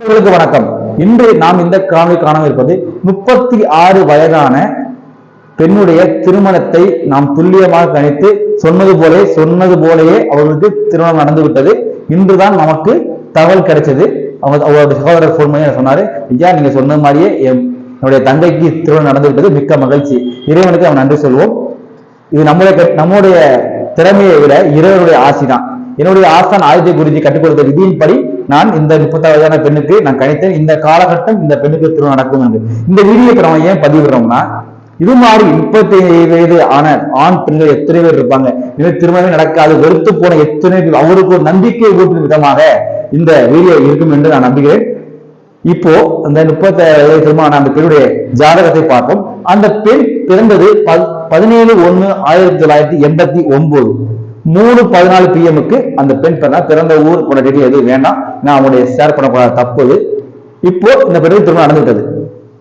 உங்களுக்கு வணக்கம். இன்று நாம் இந்த காணொலி காணாமல் இருப்பது முப்பத்தி ஆறு வயதான பெண்ணுடைய திருமணத்தை நாம் துல்லியமாக கணித்து சொன்னது போலே சொன்னது போலேயே அவர்களுக்கு திருமணம் நடந்து விட்டது இன்றுதான் நமக்கு தகவல் கிடைச்சது. அவங்க அவருடைய சகோதரர் ஃபோன் பண்ணி சொன்னாரு ஐயா நீங்க சொன்ன மாதிரியே என்னுடைய தங்கைக்கு திருமணம் நடந்து விட்டது மிக்க மகிழ்ச்சி. இறைவனுக்கு அவன் நன்றி சொல்வோம். இது நம்முடைய நம்முடைய திறமையை விட இறைவனுடைய ஆசி தான் என்னுடைய ஆசான் ஆதித்ய குருஜி கற்றுக் கொடுத்த விதியின்படி நான் இந்த முப்பத்தாறு வயதான பெண்ணுக்கு நான் கணித்தேன். இந்த காலகட்டம் இந்த பெண்ணுக்கு திருமணம் நடக்கும் என்று. இந்த வீடியோ திறமை நம்ம ஏன் பதிவிடுறோம்னா இது மாதிரி முப்பத்தி வயது ஆன ஆண் பெண்கள் எத்தனை பேர் இருப்பாங்க? இனிமேல் திருமணமே நடக்காது. வெறுத்து போன எத்தனை பேர்? அவருக்கு ஒரு நம்பிக்கை ஊட்டும் விதமாக இந்த வீடியோ இருக்கும் என்று நான் நம்புகிறேன். இப்போ அந்த முப்பத்தி வயது திருமணம் அந்த பெண்ணுடைய ஜாதகத்தை பார்ப்போம். அந்த பெண் பிறந்தது ப- பதினேழு ஒண்ணு ஆயிரத்தி தொள்ளாயிரத்தி எண்பத்தி ஒன்பது. மூணு பதினாலு பிஎம்க்கு அந்த பெண் பிறந்தா பிறந்த ஊர் போன டீட்டெயில் எதுவும் வேண்டாம். நான் அவனுடைய ஷேர் பண்ணக்கூடாத தப்பு இது. இப்போ இந்த பெண்ணுக்கு திருமணம் நடந்துவிட்டது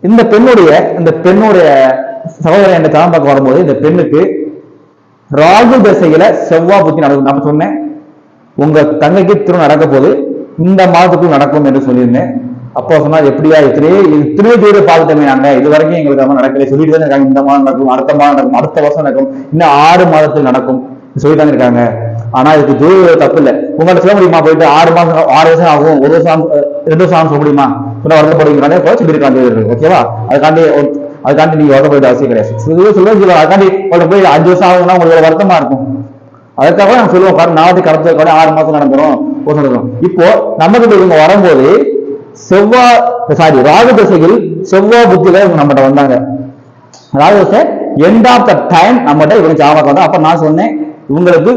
இந்த பெண்ணுடைய இந்த பெண்ணுடைய சகோதரன் என்ற தரம் பார்க்க வரும்போது இந்த பெண்ணுக்கு ராகு தசையில செவ்வாய் புத்தி நடக்கும். நான் சொன்னேன் உங்க தங்கைக்கு திருமணம் நடக்க போது இந்த மாதத்துக்குள் நடக்கும் என்று சொல்லியிருந்தேன். அப்போ சொன்னால் எப்படியா எத்தனையோ திருவே தூர பார்த்துட்டோமே நாங்க இது வரைக்கும் எங்களுக்கு அது நடக்கல. சொல்லிட்டு தான் இந்த மாதம் நடக்கும் அடுத்த மாதம் நடக்கும் அடுத்த வருஷம் நடக்கும். இன்னும் ஆறு மாதத்தில் நடக்கும். சொல்லிட்டாங்க இருக்காங்க. ஆனா இதுக்கு தூர தப்பு இல்லை. உங்கள்ட்ட சொல்ல முடியுமா? போயிட்டு ஆறு மாசம் ஆறு வருஷம் ஆகும். ஒரு வருஷம் ரெண்டு வருஷம் ஆகும் சொல்ல முடியுமா? சொன்னா வருத்தப்படுவீங்க கூட சொல்லியிருக்காங்க ஓகேவா அதுக்காண்டி அதுக்காண்டி நீங்க வருத்தப்பட அவசியம் கிடையாது. சொல்லுங்க சொல்லுங்க அதுக்காண்டி உங்கள்ட்ட போய் அஞ்சு வருஷம் ஆகுதுன்னா உங்களுக்கு வருத்தமா இருக்கும். அதுக்காக நான் சொல்லுவோம் பாரு நாளைக்கு கடத்த கூட ஆறு மாசம் நடந்துரும். ஒரு சொல்றோம் இப்போ நமக்கு இவங்க வரும்போது செவ்வாய் சாரி ராகு தசையில் செவ்வாய் புத்தியில இவங்க நம்மகிட்ட வந்தாங்க. ராகு தசை எண்ட் ஆஃப் த டைம் நம்மகிட்ட இவங்க ஜாமக்கு வந்தா. அப்ப நான் சொன்னேன் இவங்களுக்கு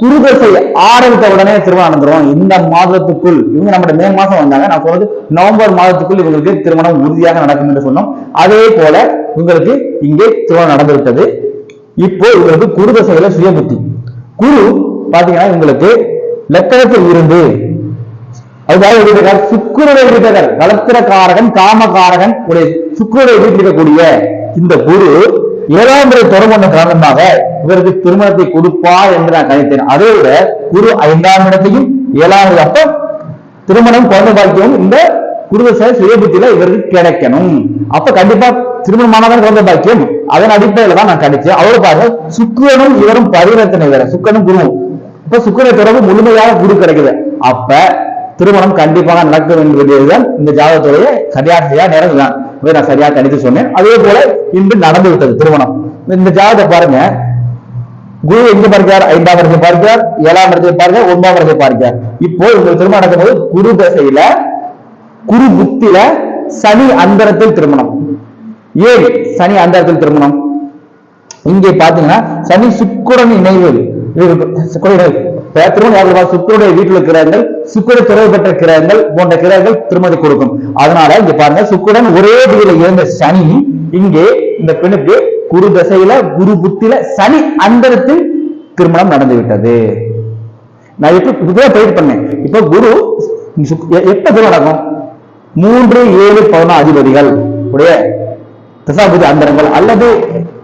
குருதசை ஆரம்பித்த உடனே திருமணம் நடந்துரும் இந்த மாதத்துக்குள் இவங்க நம்ம மே மாசம் வந்தாங்க. நான் சொன்னது நவம்பர் மாதத்துக்குள் இவங்களுக்கு திருமணம் உறுதியாக நடக்கும் என்று சொன்னோம். அதே போல இவங்களுக்கு இங்கே திருமணம் நடந்துவிட்டது. இப்போ இவங்களுக்கு குருதசையில சுயபுத்தி. குரு பாத்தீங்கன்னா உங்களுக்கு லக்கணத்தில் இருந்து அதுதான் வீட்டுக்கார் சுக்குருடைய வீட்டகர் வளர்த்திரக்காரகன் காமகாரகன் உடைய சுக்குருடைய வீட்டில் இருக்கக்கூடிய இந்த குரு ஏழாம் முறை தொடர்பு காரணமாக இவருக்கு திருமணத்தை கொடுப்பார் என்று நான் கணித்தேன். அதை விட குரு ஐந்தாம் இடத்தையும் ஏழாம் அப்ப திருமணம் குழந்தை பாக்கியம் இந்த குருதசை சுயபுத்தியில இவருக்கு கிடைக்கணும். அப்ப கண்டிப்பா திருமணமானதான் குழந்தை பாக்கியம் அதன் அடிப்படையில தான் நான் கணிச்சேன் அவரு பாருங்க சுக்கிரனும் இவரும் பரிவர்த்தனை வேற சுக்கரனும் குருவும் இப்ப சுக்கிர தொடர்பு முழுமையாக குரு கிடைக்குது. அப்ப திருமணம் கண்டிப்பாக நடக்க வேண்டியதுதான் இந்த ஜாதகத்துடைய சரியாக நேரம் தான் இதை நான் சரியா கணித்து சொன்னேன். அதே போல இன்று நடந்து விட்டது திருமணம். இந்த ஜாதகத்தை பாருங்க. குரு எங்க பார்க்கிறார்? ஐந்தாம் இடத்தை பார்க்கிறார். ஏழாம் இடத்தை பார்க்கிறார். ஒன்பதாம் இடத்தை பார்க்கிறார். இப்போ உங்களுக்கு திருமணம் நடக்கும்போது குரு தசையில குரு புத்தில சனி அந்தரத்தில் திருமணம். ஏன் சனி அந்தரத்தில் திருமணம்? இங்கே பாத்தீங்கன்னா சனி சுக்குரன் இணைவது சுக்குரன் பேத்ரோன் யாருக்கு சுக்கருடைய வீட்டில் இருக்கிறார்கள் சுக்கரை துறை பெற்ற கிரகங்கள் போன்ற கிரகங்கள் திருமதி கொடுக்கும். அதனால இங்க பாருங்க சுக்குடன் ஒரே வீட்டில் இருந்த சனி இங்கே இந்த பெண்ணுக்கு குரு தசையில குரு புத்தில சனி அந்தரத்தில் திருமணம் நடந்து விட்டது. நான் இப்ப இதுதான் ட்ரைட் பண்ணேன். இப்ப குரு எப்ப திருமணம் நடக்கும் மூன்று ஏழு பதினொன்று அதிபதிகள். உடைய தசாபுதி அந்தரங்கள் அல்லது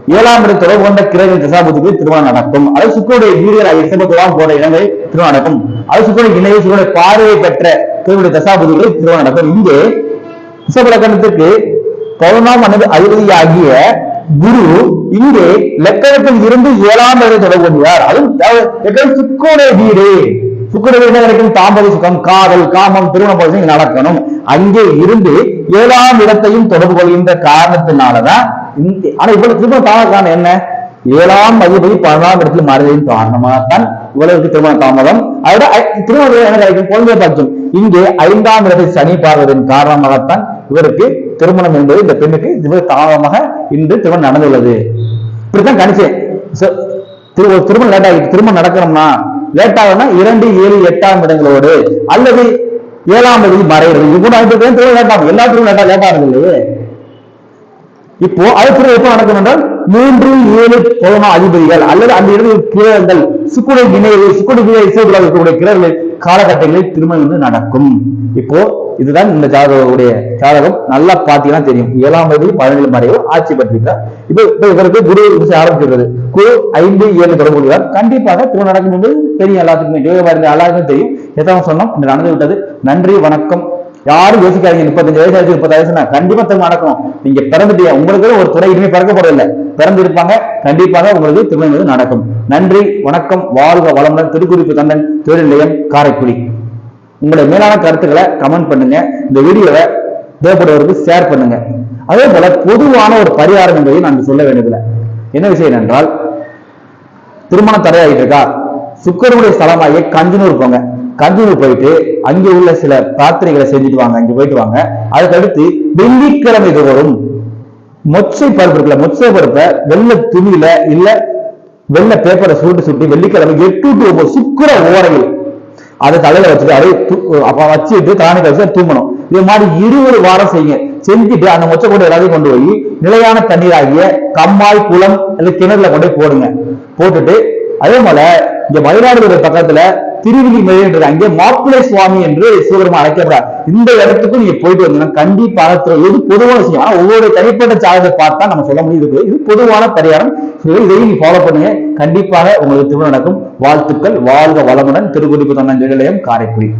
ஏழாம் இடம் தொடர்பு கொண்ட கிரக தசாபுதிக்கு திருமணம் நடக்கும் அது சுக்கருடைய வீரர் எசபத்துலாம் போன்ற இடங்களில் திருமணம் நடக்கும் அது சுக்கருடைய இணைய சுக்கருடைய பார்வையை பெற்ற திருவுடைய தசாபுதிகளில் திருமணம் நடக்கும் இங்கே ரிஷபலக்கணத்திற்கு பதினொன்றாம் அனது அதிபதியாகிய குரு இங்கே லக்கணத்தில் இருந்து ஏழாம் இடத்தை தொடர்பு கொள்கிறார் அதுவும் அதாவது சுக்கருடைய வீடு. சுக்கரனுடைய என்ன கிடைக்கும் தாம்பதி சுகம் காதல் காமம் திருமண போது நடக்கணும். அங்கே இருந்து ஏழாம் இடத்தையும் தொடர்பு கொள்கின்ற காரணத்தினாலதான் ஆனா இவ்வளவு திருமண தாமதம் காரணம் என்ன? ஏழாம் அதிபதி பதினாம் இடத்துல மறைவையும் காரணமாக தான் இவ்வளவுக்கு திருமண தாமதம். அதோட ஐ- திருமணம் என்ன கிடைக்கும்? குழந்தை பட்சம் இங்கே ஐந்தாம் இடத்தை சனி பார்வதன் காரணமாகத்தான் இவருக்கு திருமணம் என்பது இந்த பெண்ணுக்கு இவர் தாமதமாக இன்று திருமணம் நடந்துள்ளது. இப்படித்தான் கணிச்சேன். ச- திரு திருமணம் லேட் ஆகி திருமணம் நடக்கணும்னா லேட் ஆகும்னா இரண்டு ஏழு எட்டாம் இடங்களோடு அல்லது ஏழாம் தேதி மறைகிறது. இவ்வளவு ஐந்து திருமணம் லேட் ஆகும். எல்லா திருமணம் லேட்டா லேட் ஆகுது இல்லையே. இப்போ அது எப்ப எப்போ நடக்கும் என்றால் மூன்று ஏழு கொரோனா அதிபதிகள் அல்லது அந்த இடத்தில் கிழர்கள் சுக்குடை இணைவு சுக்குடை இசைக்குள்ள இருக்கக்கூடிய கிரகங்கள் காலகட்டங்களில் திருமணம் வந்து நடக்கும். இப்போ இதுதான் இந்த ஜாதகவுடைய ஜாதகம். நல்லா பார்த்தீங்கன்னா தெரியும். ஏழாம் தேதி பதினேழு மறைவு ஆட்சி பெற்றிருக்கிறார். இப்போ இப்போ இவருக்கு குரு ஆரம்பிச்சிருக்கிறது. குரு ஐந்து ஏழு தொடர்பு கொள்கிறார் கண்டிப்பாக திருமணம் நடக்கும் என்பது தெரியும். எல்லாத்துக்குமே ஜோதிட எல்லாருக்கும் தெரியும். எதாவது சொன்னோம். இந்த நடந்து விட்டது. நன்றி வணக்கம். யாரும் யோசிக்காதீங்க. முப்பத்தஞ்சு வயசு ஆயிடுச்சு முப்பது வயசு கண்டிப்பா திருமணம் நடக்கும் நீங்க பிறந்துட்டீங்க. உங்களுக்கு ஒரு துறை இனிமே பிறக்க போறதில்லை பிறந்து இருப்பாங்க கண்டிப்பாக உங்களுக்கு திருமணம் நடக்கும். நன்றி வணக்கம். வாழ்க வளமுடன். திருக்குறிப்பு தந்தன் தொழில் நிலையம் காரைக்குடி. உங்களுடைய மேலான கருத்துக்களை கமெண்ட் பண்ணுங்க. இந்த வீடியோவை தேவைப்படுவதற்கு ஷேர் பண்ணுங்க. அதே போல பொதுவான ஒரு பரிகாரம் என்பதையும் நான் சொல்ல வேண்டியதில்லை. என்ன விஷயம் என்றால் திருமணம் தடையாகிட்டு இருக்கா? சுக்கரனுடைய ஸ்தலமாகிய கஞ்சனூர் போங்க. கஞ்சனூர் போயிட்டு அங்கே உள்ள சில பிரார்த்தனைகளை செஞ்சுட்டு வாங்க அங்கே போயிட்டு வாங்க. அதுக்கடுத்து வெள்ளிக்கிழமை தோறும் மொச்சை பருப்பு இருக்குல்ல மொச்சை பருப்பை வெள்ளை துணியில இல்ல வெள்ளை பேப்பரை சுருட்டு சுட்டி வெள்ளிக்கிழமை எட்டு டு ஒன்பது சுக்கர ஓரையில் அதை தலையில வச்சுட்டு அதை வச்சுட்டு தானி வச்சு தூங்கணும். இது மாதிரி இருபது வாரம் செய்யுங்க. செஞ்சுட்டு அந்த மொச்சை கொண்டு எல்லாத்தையும் கொண்டு போய் நிலையான தண்ணீராகிய கம்மாய் குளம் இல்ல கிணறுல கொண்டு போடுங்க. போட்டுட்டு அதே போல இங்க மயிலாடுதுறை பக்கத்துல திருவிழி மேலே அங்கே மாப்பிள்ளை சுவாமி என்று சிவபெருமா அழைக்கப்படுறார். இந்த இடத்துக்கும் நீங்க போயிட்டு வந்தீங்கன்னா கண்டிப்பாக திரு- இது பொதுவான விஷயம். ஆனா ஒவ்வொரு தனிப்பட்ட சாதத்தை பார்த்தா நம்ம சொல்ல முடியுது இது பொதுவான பரிகாரம். இதையும் நீ ஃபாலோ பண்ணுங்க. கண்டிப்பாக உங்களுக்கு திருமணம் நடக்கும். வாழ்த்துக்கள். வாழ்க வளமுடன். திருக்குடிப்பு தன்னஞ்சல் நிலையம் காரைக்குடி.